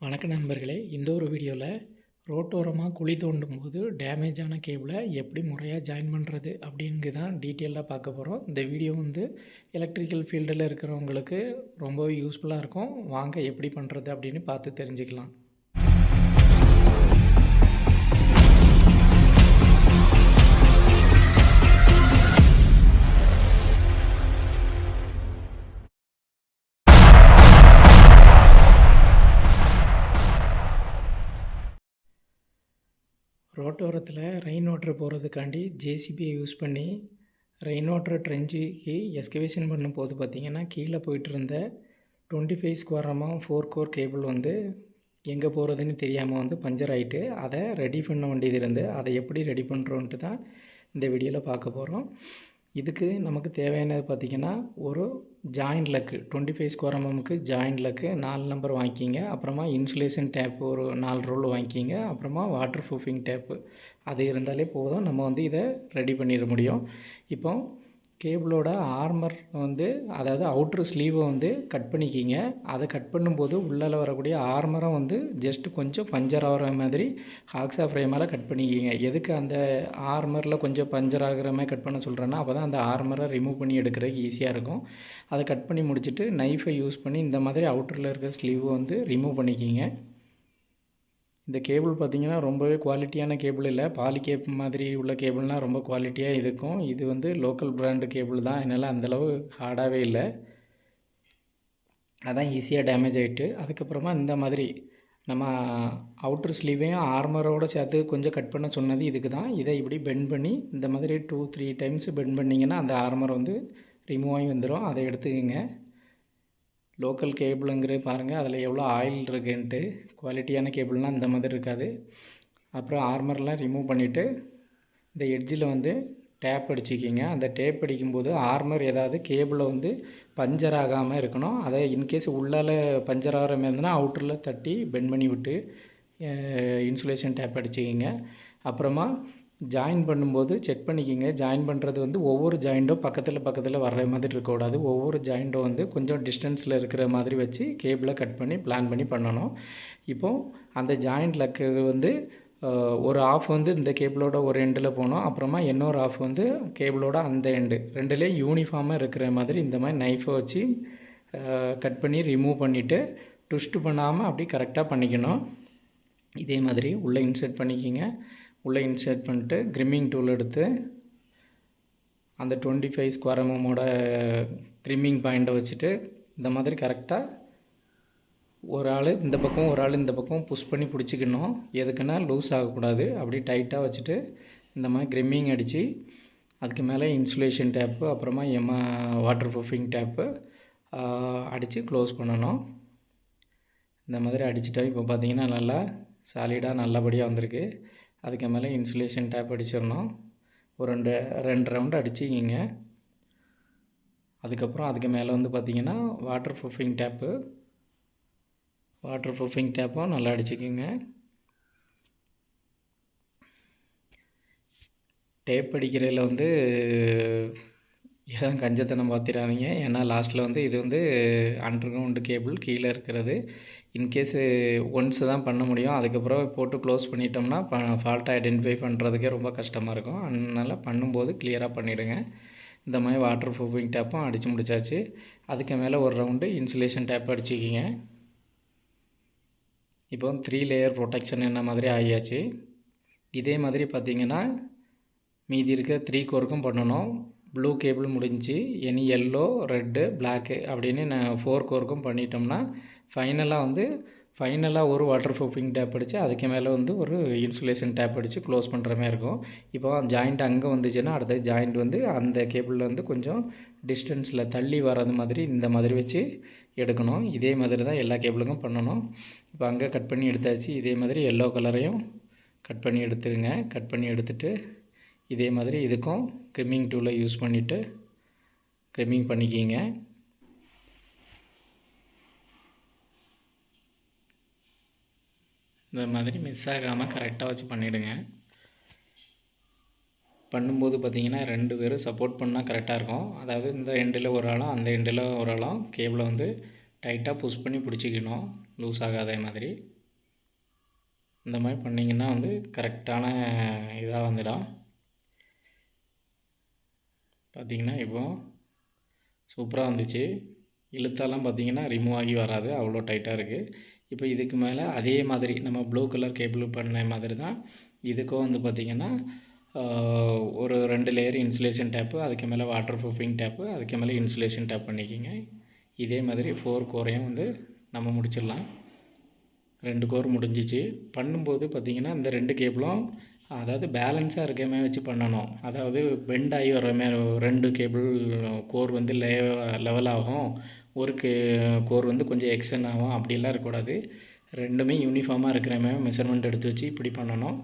வணக்கம் நண்பர்களே இந்த ஒரு வீடியோவில் ரோட்டோரமாக குழி தோண்டும் போது டேமேஜான கேபிளை எப்படி முறையாக ஜாயின் பண்ணுறது அப்படிங்கு தான் டீட்டெயிலாக பார்க்க போகிறோம் இந்த வீடியோ வந்து எலக்ட்ரிக்கல் ஃபீல்டில் இருக்கிறவங்களுக்கு ரொம்பவே யூஸ்ஃபுல்லாக இருக்கும். வாங்க எப்படி பண்ணுறது அப்படின்னு பார்த்து தெரிஞ்சுக்கலாம். ரோட்டோரத்தில் ரெயின் வாட்டர் போகிறதுக்காண்டி ஜேசிபியை யூஸ் பண்ணி ரெயின் வாட்டர் ட்ரெஞ்சுக்கு எஸ்கவேஷன் பண்ணும்போது பார்த்திங்கன்னா கீழே போயிட்டு இருந்த twenty five square amount four core cable வந்து எங்கே போகிறதுன்னு தெரியாமல் வந்து பஞ்சர் ஆகிட்டு அதை ரெடி பண்ண வேண்டியது இருந்து அதை எப்படி ரெடி பண்ணுறோன்ட்டு தான் இந்த வீடியோவில் பார்க்க போகிறோம் இதுக்கு நமக்கு தேவையானது பார்த்திங்கன்னா ஒரு joint lug twenty five square எம்எம்க்கு joint lug நாலு நம்பர் வாங்கிக்கிங்க. அப்புறமா இன்சுலேஷன் டேப்பு ஒரு நாலு ரோல் வாங்கிக்கிங்க. அப்புறமா வாட்டர் ப்ரூஃபிங் டேப்பு அது இருந்தாலே போதும். நம்ம வந்து இதை ரெடி பண்ணிட முடியும். இப்போ கேபிளோட ஆர்மர் வந்து அதாவது அவுட்ரு ஸ்லீவை வந்து கட் பண்ணிக்கிங்க. அதை கட் பண்ணும்போது உள்ளால் வரக்கூடிய ஆர்மரை வந்து ஜஸ்ட்டு கொஞ்சம் பஞ்சர் ஆகிற மாதிரி ஹாக்ஸா ஃப்ரேமால் கட் பண்ணிக்கிங்க. எதுக்கு அந்த ஆர்மரில் கொஞ்சம் பஞ்சர் ஆகிற மாதிரி கட் பண்ண சொல்கிறேன்னா அப்போ தான் அந்த ஆர்மரை ரிமூவ் பண்ணி எடுக்கிறதுக்கு ஈஸியாக இருக்கும். அதை கட் பண்ணி முடிச்சுட்டு நைஃபை யூஸ் பண்ணி இந்த மாதிரி அவுட்டரில் இருக்க ஸ்லீவை வந்து ரிமூவ் பண்ணிக்கிங்க. இந்த கேபிள் பார்த்திங்கன்னா ரொம்பவே குவாலிட்டியான கேபிள் இல்லை. பாலி கேப் மாதிரி உள்ள கேபிள்னால் ரொம்ப குவாலிட்டியாக இருக்கும். இது வந்து லோக்கல் பிராண்டு கேபிள் தான். அதனால் அந்தளவு ஹார்டாகவே இல்லை. அதான் ஈஸியாக டேமேஜ் ஆகிட்டு அதுக்கப்புறமா இந்த மாதிரி நம்ம அவுட்ரு ஸ்லீவையும் ஆர்மரோடு சேர்த்து கொஞ்சம் கட் பண்ண சொன்னது இதுக்கு தான். இதை இப்படி பெண்ட் பண்ணி இந்த மாதிரி டூ த்ரீ டைம்ஸ் பெண்ட் பண்ணிங்கன்னா அந்த ஆர்மர் வந்து ரிமூவ் ஆகி வந்துடும் அதை எடுத்துக்கோங்க. லோக்கல் கேபிளுங்கிற பாருங்கள் அதில் எவ்வளோ ஆயில் இருக்குன்ட்டு குவாலிட்டியான கேபிள்னால் இந்த மாதிரி இருக்காது. அப்புறம் ஆர்மர்லாம் ரிமூவ் பண்ணிவிட்டு இந்த எட்ஜில் வந்து டேப் அடிச்சிக்கிங்க. அந்த டேப் அடிக்கும்போது ஆர்மர் ஏதாவது கேபிளை வந்து பஞ்சர் ஆகாமல் இருக்கணும். அதை இன்கேஸ் உள்ளால் பஞ்சர் ஆகிற மாதிரி இருந்ததுன்னா அவுட்டரில் தட்டி பெண்ட் பண்ணி விட்டு இன்சுலேஷன் டேப் அடிச்சிக்கிங்க. அப்புறமா ஜாயின் பண்ணும்போது செக் பண்ணிக்கிங்க. ஜாயின் பண்ணுறது வந்து ஒவ்வொரு ஜாயிண்ட்டும் பக்கத்தில் பக்கத்தில் வர்ற மாதிரி இருக்கக்கூடாது. ஒவ்வொரு ஜாயிண்ட்டும் வந்து கொஞ்சம் டிஸ்டன்ஸில் இருக்கிற மாதிரி வச்சு கேபிளை கட் பண்ணி பிளான் பண்ணி பண்ணணும். இப்போது அந்த ஜாயிண்ட் லக்கு வந்து ஒரு ஆஃப் வந்து இந்த கேபிளோட ஒரு எண்டில் போனோம். அப்புறமா இன்னொரு ஆஃப் வந்து கேபிளோட அந்த எண்டு ரெண்டுலேயும் யூனிஃபார்மாக இருக்கிற மாதிரி இந்த மாதிரி நைஃபை வச்சு கட் பண்ணி ரிமூவ் பண்ணிவிட்டு ட்விஸ்ட்டு பண்ணாமல் அப்படி கரெக்டாக பண்ணிக்கணும். இதே மாதிரி உள்ளே இன்சர்ட் பண்ணிக்கிங்க. உள்ளே இன்சர்ட் பண்ணிட்டு க்ரிம்மிங் டூல் எடுத்து அந்த டுவெண்ட்டி ஃபைவ் ஸ்கொயர் எம்எம்மோட க்ரிம்மிங் பாயிண்ட்டை வச்சுட்டு இந்த மாதிரி கரெக்டாக ஒரு ஆள் இந்த பக்கம் ஒரு ஆள் இந்த பக்கம் புஷ் பண்ணி பிடிச்சிக்கணும். எதுக்குன்னா லூஸ் ஆகக்கூடாது. அப்படி டைட்டாக வச்சுட்டு இந்த மாதிரி க்ரிம்மிங் அடித்து அதுக்கு மேலே இன்சுலேஷன் டேப்பு அப்புறமா எம்மா வாட்டர் ப்ரூஃபிங் டேப்பு அடித்து க்ளோஸ் பண்ணணும். இந்த மாதிரி அடிச்சுட்டா இப்போ பார்த்திங்கன்னா நல்லா சாலிடாக நல்லபடியாக வந்திருக்கு. அதுக்கு மேலே இன்சுலேஷன் டேப் அடிச்சிடணும். ஒரு ரெண்டு ரெண்டு ரவுண்டு அடிச்சிக்கிங்க. அதுக்கப்புறம் அதுக்கு மேலே வந்து பார்த்திங்கன்னா water proofing tape waterproofing டேப்பும் நல்லா அடிச்சுக்கிங்க. டேப் அடிக்கிறதில் வந்து எதுவும் கஞ்சத்தனம் பார்த்திடாதீங்க ஏன்னா லாஸ்ட்டில் வந்து இது வந்து அண்டர் கிரவுண்டு கேபிள் கீழே இருக்கிறது. இன்கேஸு ஒன்ஸு தான் பண்ண முடியும். அதுக்கப்புறம் போட்டு க்ளோஸ் பண்ணிட்டோம்னா ப ஃபால்ட்டை ஐடென்டிஃபை பண்ணுறதுக்கே ரொம்ப கஷ்டமாக இருக்கும். அதனால் பண்ணும்போது கிளியராக பண்ணிவிடுங்க இந்த மாதிரி வாட்டர் ப்ரூஃபிங் டேப்பும் அடித்து முடிச்சாச்சு. அதுக்கு மேலே ஒரு ரவுண்டு இன்சுலேஷன் டேப் அடிச்சுக்கிங்க. இப்போ த்ரீ லேயர் ப்ரொடெக்ஷன் என்ன மாதிரி ஆகியாச்சு? இதே மாதிரி பார்த்திங்கன்னா மீதி இருக்க த்ரீ கோருக்கும் பண்ணணும். ப்ளூ கேபிள் முடிஞ்சு எனி எல்லோ ரெட்டு பிளாக்கு அப்படின்னு நான் ஃபோர் கோருக்கும் பண்ணிட்டோம்னா ஃபைனலாக வந்து ஃபைனலாக ஒரு வாட்டர் ப்ரூஃபிங் டேப் அடித்து அதுக்கு மேலே வந்து ஒரு இன்சுலேஷன் டேப் அடித்து க்ளோஸ் பண்ணுற மாதிரி இருக்கும். இப்போ ஜாயிண்ட் அங்கே வந்துச்சுன்னா அடுத்த ஜாயிண்ட் வந்து அந்த கேபிளில் வந்து கொஞ்சம் டிஸ்டன்ஸில் தள்ளி வர்றது மாதிரி இந்த மாதிரி வச்சு எடுக்கணும். இதே மாதிரி தான் எல்லா கேபிளுக்கும் பண்ணணும். இப்போ அங்கே கட் பண்ணி எடுத்தாச்சு இதே மாதிரி எல்லோ கலரையும் கட் பண்ணி எடுத்துருங்க. கட் பண்ணி எடுத்துட்டு இதே மாதிரி இதுக்கும் க்ரிம்மிங் டூலை யூஸ் பண்ணிவிட்டு க்ரிம்மிங் பண்ணிக்கிங்க. இந்த மாதிரி மிஸ் ஆகாமல் கரெக்டாக வச்சு பண்ணிவிடுங்க பண்ணும்போது பார்த்திங்கன்னா ரெண்டு பேரும் சப்போர்ட் பண்ணால் கரெக்டாக இருக்கும். அதாவது இந்த எண்டில் ஒரு ஆளும் அந்த எண்டில் ஒரு ஆளும் கேபிளை வந்து டைட்டாக புஷ் பண்ணி பிடிச்சிக்கணும். லூஸ் ஆகாத மாதிரி. இந்த மாதிரி பண்ணிங்கன்னா வந்து கரெக்டான இதாக வந்துடும். பார்த்தீங்கன்னா இப்போ சூப்பராக வந்துச்சு. இழுத்தாலாம் பார்த்தீங்கன்னா ரிமூவ் ஆகி வராது. அவ்வளோ டைட்டாக இருக்குது இப்போ இதுக்கு மேலே அதே மாதிரி நம்ம ப்ளூ கலர் கேபிள் பண்ண மாதிரி தான் இதுக்கும் வந்து பார்த்திங்கன்னா ஒரு ரெண்டு லேயர் இன்சுலேஷன் டேப்பு அதுக்கு மேலே வாட்டர் ப்ரூஃபிங் டேப்பு அதுக்கு மேலே இன்சுலேஷன் டேப் பண்ணிக்கிங்க. இதே மாதிரி ஃபோர் கோரையும் வந்து நம்ம முடிச்சிடலாம். ரெண்டு கோர் முடிஞ்சிச்சு. பண்ணும்போது பார்த்திங்கன்னா இந்த ரெண்டு கேபிளும் அதாவது பேலன்ஸாக இருக்க மாதிரி வச்சு பண்ணணும். அதாவது பெண்ட் ஆகி வர மாதிரி ரெண்டு கேபிள் கோர் வந்து லே லெவல் ஆகும். ஒரு கோர் வந்து கொஞ்சம் எக்ஸ்டன் ஆகும். அப்படிலாம் இருக்கக்கூடாது. ரெண்டுமே யூனிஃபார்மாக இருக்கிற மாதிரி மெஷர்மெண்ட் எடுத்து வச்சு இப்படி பண்ணணும்.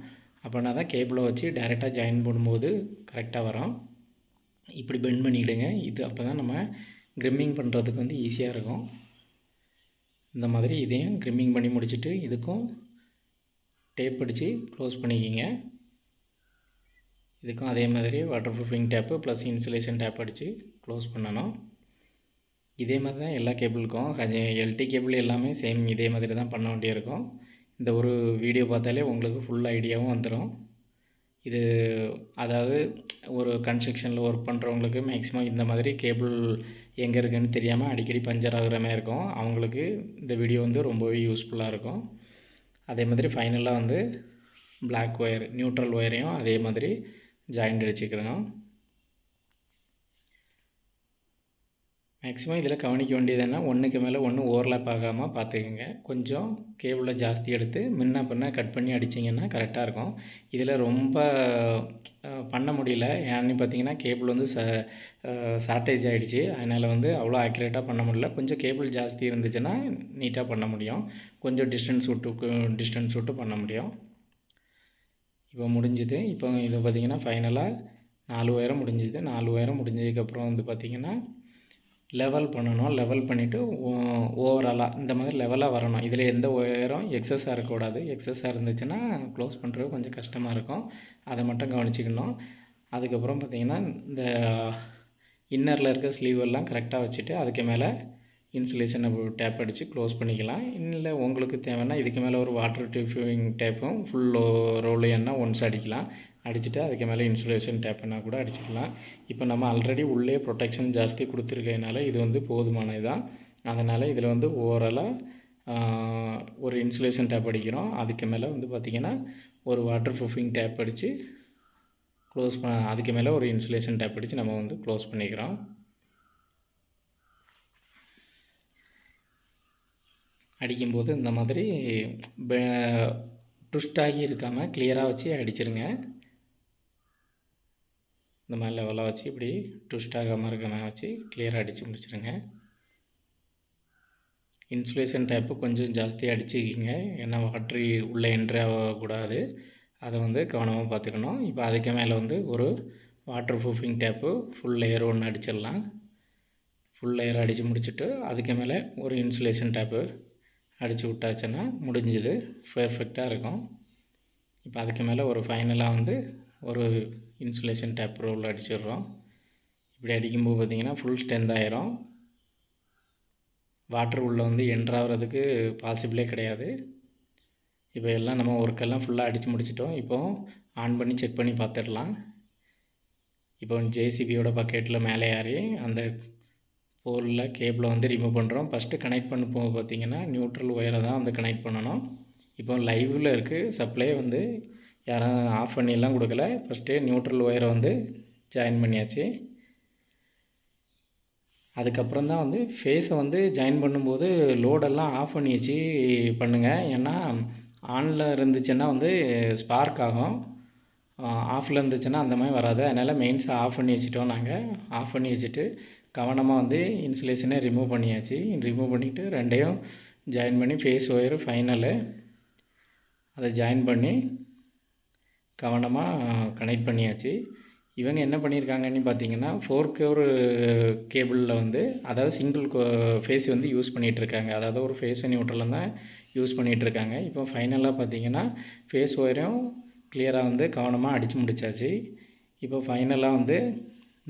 அப்படின்னா தான் கேபிளை வச்சு டேரெக்டாக ஜாயின் பண்ணும்போது கரெக்டாக வரும். இப்படி பெண்ட் பண்ணிவிடுங்க இது அப்போ தான் நம்ம க்ரிம்மிங் பண்ணுறதுக்கு வந்து ஈஸியாக இருக்கும். இந்த மாதிரி இதையும் க்ரிம்மிங் பண்ணி முடிச்சுட்டு இதுக்கும் டேப் அடித்து க்ளோஸ் பண்ணிக்கிங்க. இதுக்கும் அதே மாதிரி waterproofing tape plus insulation tape அடித்து க்ளோஸ் பண்ணணும். இதே மாதிரி தான் எல்லா கேபிளுக்கும் எல்டி கேபிள் எல்லாமே சேம் இதே மாதிரி தான் பண்ண வேண்டியிருக்கும். இந்த ஒரு வீடியோ பார்த்தாலே உங்களுக்கு ஃபுல் ஐடியாவும் வந்துடும் இது அதாவது ஒரு கன்ஸ்ட்ரக்ஷனில் ஒர்க் பண்ணுறவங்களுக்கு மேக்ஸிமம் இந்த மாதிரி கேபிள் எங்கே இருக்குன்னு தெரியாமல் அடிக்கடி பஞ்சர் ஆகிற மாதிரி இருக்கும். அவங்களுக்கு இந்த வீடியோ வந்து ரொம்பவே யூஸ்ஃபுல்லாக இருக்கும். அதே மாதிரி ஃபைனலாக வந்து பிளாக் ஒயர் நியூட்ரல் ஒயரையும் அதே மாதிரி ஜாயிண்ட் அடிச்சுக்கிறோம் மேக்ஸிமம் இதில் கவனிக்க வேண்டியது என்ன? ஒன்றுக்கு மேலே ஒன்று ஓவர்லாப் ஆகாமல் பார்த்துக்கோங்க. கொஞ்சம் கேபிளில் ஜாஸ்தி எடுத்து முன்ன பின்ன கட் பண்ணி அடிச்சிங்கன்னா கரெக்டாக இருக்கும். இதில் ரொம்ப பண்ண முடியல. ஏன்னு பார்த்தீங்கன்னா கேபிள் வந்து ச ஷார்ட்டேஜ் ஆகிடுச்சு அதனால் வந்து அவ்வளோ ஆக்யூரேட்டாக பண்ண முடியல. கொஞ்சம் கேபிள் ஜாஸ்தி இருந்துச்சுன்னா நீட்டாக பண்ண முடியும். கொஞ்சம் டிஸ்டன்ஸ் விட்டு டிஸ்டன்ஸ் விட்டு பண்ண முடியும். இப்போ முடிஞ்சுது. இப்போ இது பார்த்திங்கன்னா ஃபைனலாக நாலு உயரம் முடிஞ்சுது. நாலு உயரம் முடிஞ்சதுக்கப்புறம் வந்து பார்த்திங்கன்னா லெவல் பண்ணணும் லெவல் பண்ணிவிட்டு ஓவராலாக இந்த மாதிரி லெவலாக வரணும். இதில் எந்த உயரம் எக்ஸஸாக இருக்கக்கூடாது எக்ஸஸாக இருந்துச்சுன்னா க்ளோஸ் பண்ணுறது கொஞ்சம் கஷ்டமாக இருக்கும். அதை மட்டும் கவனிச்சிக்கணும். அதுக்கப்புறம் பார்த்திங்கன்னா இந்த இன்னரில் இருக்க ஸ்லீவ் எல்லாம் கரெக்டாக வச்சுட்டு அதுக்கு மேலே இன்சுலேஷனை டேப் அடித்து க்ளோஸ் பண்ணிக்கலாம். இல்லை உங்களுக்கு தேவைன்னா இதுக்கு மேலே ஒரு வாட்டர் டியூஃபிங் டேப்பும் ஃபுல் ரோல் என்ன ஒன்ஸ் அடிக்கலாம். அடிச்சுட்டு அதுக்கு மேலே இன்சுலேஷன் டேப்புனா கூட அடிச்சுக்கலாம். இப்போ நம்ம ஆல்ரெடி உள்ளே ப்ரொடெக்ஷன் ஜாஸ்தி கொடுத்துருக்கனால இது வந்து போதுமானது தான் அதனால் இதில் வந்து ஓவராலாக ஒரு இன்சுலேஷன் டேப் அடிக்கிறோம். அதுக்கு மேலே வந்து பார்த்திங்கன்னா ஒரு வாட்டர் ப்ரூஃபிங் டேப் அடித்து க்ளோஸ் ப அதுக்கு மேலே ஒரு இன்சுலேஷன் டேப் அடித்து நம்ம வந்து க்ளோஸ் பண்ணிக்கிறோம். அடிக்கும்போது இந்த மாதிரி ட்விஸ்ட் ஆகி இருக்காமல் கிளியராக வச்சு அடிச்சிருங்க. இந்த மாதிரி லெவலாக வச்சு இப்படி ட்விஸ்ட் ஆகாமல் வச்சு கிளியராக அடித்து முடிச்சிருங்க. இன்சுலேஷன் டேப்பு கொஞ்சம் ஜாஸ்தியாக அடிச்சுக்கிங்க. ஏன்னா வாட்ரு உள்ளே என்ட்ரி ஆகக்கூடாது. அதை வந்து கவனமாக பார்த்துக்கணும். இப்போ அதுக்கு மேலே வந்து ஒரு water proofing tape full layer ஒன்று அடிச்சிடலாம். ஃபுல் லேயர் அடித்து முடிச்சுட்டு அதுக்கு மேலே ஒரு இன்சுலேஷன் டேப்பு அடித்து விட்டாச்சுன்னா முடிஞ்சுது. பெர்ஃபெக்டாக இருக்கும். இப்போ அதுக்கு மேலே ஒரு ஃபைனலாக வந்து ஒரு இன்சுலேஷன் டேப் ரோல் அடிச்சிடுறோம். இப்படி அடிக்கும்போது பார்த்திங்கன்னா ஃபுல் ஸ்ட்ரென்த் ஆயிரும். வாட்ரு உள்ளே வந்து என்ட்ராகிறதுக்கு பாசிபிளே கிடையாது. இப்போ எல்லாம் நம்ம ஒர்க்கெல்லாம் ஃபுல்லாக அடித்து முடிச்சிட்டோம். இப்போ ஆன் பண்ணி செக் பண்ணி பார்த்துடலாம். இப்போ ஜேசிபியோட பக்கெட்டில் மேலே ஏறி அந்த போலில் கேபிளை வந்து ரிமூவ் பண்ணுறோம் ஃபஸ்ட்டு கனெக்ட் பண்ண போக பார்த்தீங்கன்னா நியூட்ரல் ஒயரை தான் வந்து கனெக்ட் பண்ணணும். இப்போ லைவில் இருக்குது சப்ளை வந்து யாரும் ஆஃப் பண்ணியெல்லாம் கொடுக்கல. ஃபஸ்ட்டு நியூட்ரல் ஒயரை வந்து ஜாயின் பண்ணியாச்சு. அதுக்கப்புறம் தான் வந்து ஃபேஸை வந்து ஜாயின் பண்ணும்போது லோடெல்லாம் ஆஃப் பண்ணி வச்சு பண்ணுங்கள் ஏன்னா ஆனில் இருந்துச்சுன்னா வந்து ஸ்பார்க் ஆகும். ஆஃபில் இருந்துச்சுன்னா அந்த மாதிரி வராது. அதனால் மெயின்ஸை ஆஃப் பண்ணி வச்சுட்டோம் நாங்கள் ஆஃப் பண்ணி வச்சுட்டு கவனமாக வந்து இன்சுலேஷனை ரிமூவ் பண்ணியாச்சு. ரிமூவ் பண்ணிவிட்டு ரெண்டையும் ஜாயின் பண்ணி ஃபேஸ் ஒயரு ஃபைனலு அதை ஜாயின் பண்ணி கவனமாக கனெக்ட் பண்ணியாச்சு. இவங்க என்ன பண்ணியிருக்காங்கன்னு பார்த்தீங்கன்னா ஃபோர் கோர் கேபிளில் வந்து அதாவது சிங்கிள் ஃபேஸ் வந்து யூஸ் பண்ணிகிட்ருக்காங்க அதாவது ஒரு ஃபேஸ் நியூட்ரலில் தான் யூஸ் பண்ணிகிட்ருக்காங்க இப்போ ஃபைனலாக பார்த்தீங்கன்னா ஃபேஸ் ஒயரும் கிளியராக வந்து கவனமாக அடித்து முடித்தாச்சு இப்போ ஃபைனலாக வந்து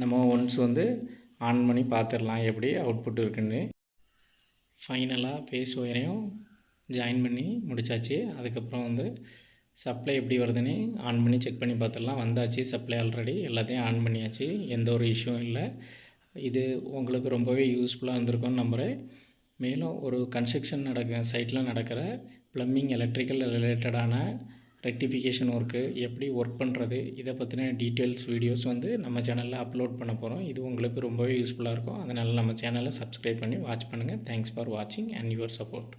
நம்ம ஒன்ஸ் வந்து ஆன் பண்ணி பார்த்துடலாம் எப்படி அவுட்புட் இருக்குன்னு. ஃபைனலாக ஃபேஸ் ஒயரையும் ஜாயின் பண்ணி முடிச்சாச்சு. அதுக்கப்புறம் வந்து சப்ளை எப்படி வருதுன்னு ஆன் பண்ணி செக் பண்ணி பார்த்துடலாம். வந்தாச்சு சப்ளை ஆல்ரெடி எல்லாத்தையும் ஆன் பண்ணியாச்சு. எந்த ஒரு இஷ்யூவும் இல்லை. இது உங்களுக்கு ரொம்பவே யூஸ்ஃபுல்லாக இருந்திருக்கும்னு நம்புகிறேன் மேலும் ஒரு கன்ஸ்ட்ரக்ஷன் நடக்க சைட்டில் நடக்கிற ப்ளம்பிங் எலக்ட்ரிக்கல் ரிலேட்டடான ரெக்டிஃபிகேஷன் ஒர்க்கு எப்படி ஒர்க் பண்ணுறது இதை பற்றின டீட்டெயில்ஸ் வீடியோஸ் வந்து நம்ம சேனலில் அப்லோட் பண்ண போகிறோம் இது உங்களுக்கு ரொம்பவே யூஸ்ஃபுல்லாக இருக்கும். அதனால் நம்ம சேனலை சப்ஸ்கிரைப் பண்ணி வாட்ச் பண்ணுங்கள் தேங்க்ஸ் ஃபார் வாட்சிங் அண்ட் யுவர் சப்போர்ட்